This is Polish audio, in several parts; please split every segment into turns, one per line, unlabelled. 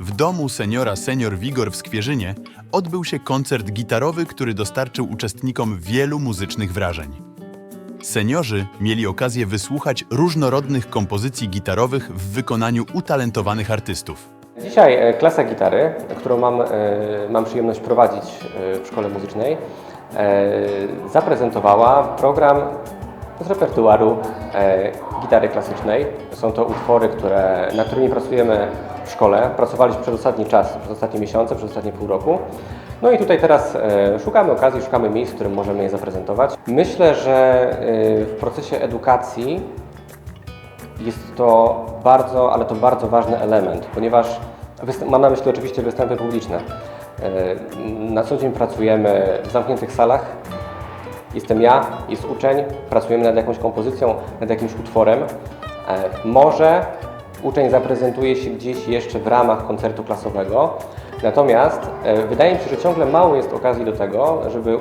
W domu seniora Senior Wigor w Skwierzynie odbył się koncert gitarowy, który dostarczył uczestnikom wielu muzycznych wrażeń. Seniorzy mieli okazję wysłuchać różnorodnych kompozycji gitarowych w wykonaniu utalentowanych artystów.
Dzisiaj e, klasa gitary, którą mam, e, mam przyjemność prowadzić e, w szkole muzycznej, zaprezentowała program z repertuaru gitary klasycznej. Są to utwory, które, nad którymi pracujemy w szkole. Pracowaliśmy przez ostatni czas, przez ostatnie miesiące, przez ostatnie pół roku. No i tutaj teraz e, szukamy okazji, szukamy miejsc, w którym możemy je zaprezentować. Myślę, że e, w procesie edukacji jest to bardzo, ale to bardzo ważny element, ponieważ mam na myśli oczywiście występy publiczne. E, Na co dzień pracujemy w zamkniętych salach. Jestem ja, jest uczeń, pracujemy nad jakąś kompozycją, nad jakimś utworem. E, Może uczeń zaprezentuje się gdzieś jeszcze w ramach koncertu klasowego, natomiast e, wydaje mi się, że ciągle mało jest okazji do tego, żeby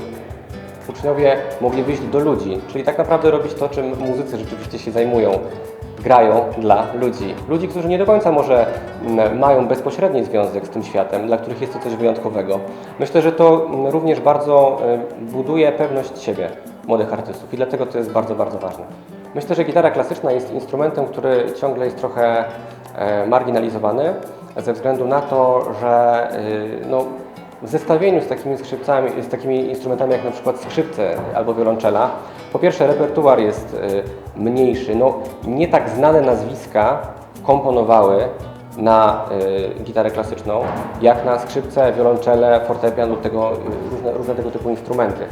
uczniowie mogli wyjść do ludzi, czyli tak naprawdę robić to, czym muzycy rzeczywiście się zajmują. Grają dla ludzi. Ludzi, którzy nie do końca może mają bezpośredni związek z tym światem, dla których jest to coś wyjątkowego. Myślę, że to również bardzo y, buduje pewność siebie młodych artystów i dlatego to jest bardzo, bardzo ważne. Myślę, że gitara klasyczna jest instrumentem, który ciągle jest trochę e, marginalizowany ze względu na to, że y, no, w zestawieniu z takimi skrzypcami, z takimi instrumentami jak na przykład skrzypce albo wiolonczela, po pierwsze repertuar jest y, mniejszy, no nie tak znane nazwiska komponowały na y, gitarę klasyczną, jak na skrzypce, wiolonczele, fortepian lub tego, y, różne, różne tego typu instrumenty.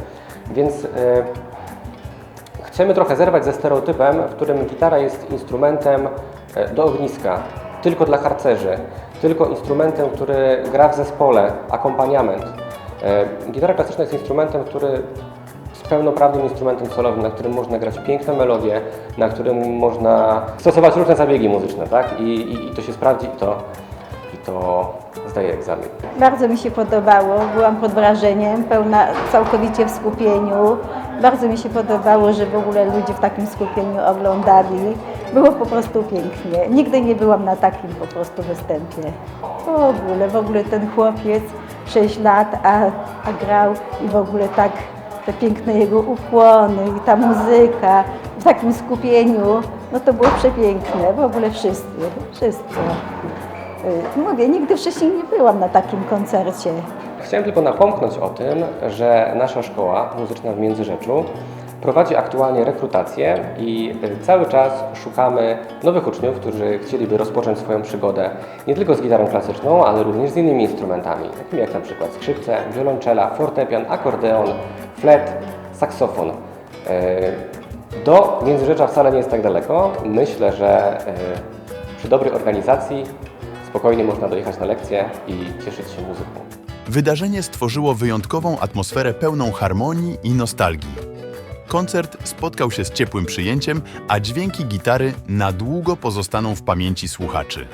Więc Chcemy trochę zerwać ze stereotypem, w którym gitara jest instrumentem do ogniska, tylko dla harcerzy, tylko instrumentem, który gra w zespole, akompaniament. E, Gitara klasyczna jest instrumentem, który jest pełnoprawnym instrumentem solowym, na którym można grać piękne melodie, na którym można stosować różne zabiegi muzyczne, tak? I, i, i to się sprawdzi i to, i to zdaje egzamin.
Bardzo mi się podobało, byłam pod wrażeniem, pełna całkowicie w skupieniu. Bardzo mi się podobało, że w ogóle ludzie w takim skupieniu oglądali. Było po prostu pięknie. Nigdy nie byłam na takim po prostu występie. W ogóle, w ogóle ten chłopiec 6 lat, a, a grał i w ogóle tak te piękne jego ukłony i ta muzyka w takim skupieniu, no to było przepiękne. W ogóle wszyscy, wszystko. Y, Mówię, nigdy wcześniej nie byłam na takim koncercie.
Chciałem tylko napomknąć o tym, że nasza szkoła muzyczna w Międzyrzeczu prowadzi aktualnie rekrutację i y, cały czas szukamy nowych uczniów, którzy chcieliby rozpocząć swoją przygodę nie tylko z gitarą klasyczną, ale również z innymi instrumentami, takimi jak na przykład skrzypce, wiolonczela, fortepian, akordeon, flet, saksofon. Y, Do Międzyrzecza wcale nie jest tak daleko. Myślę, że y, przy dobrej organizacji spokojnie można dojechać na lekcję i cieszyć się muzyką.
Wydarzenie stworzyło wyjątkową atmosferę pełną harmonii i nostalgii. Koncert spotkał się z ciepłym przyjęciem, a dźwięki gitary na długo pozostaną w pamięci słuchaczy.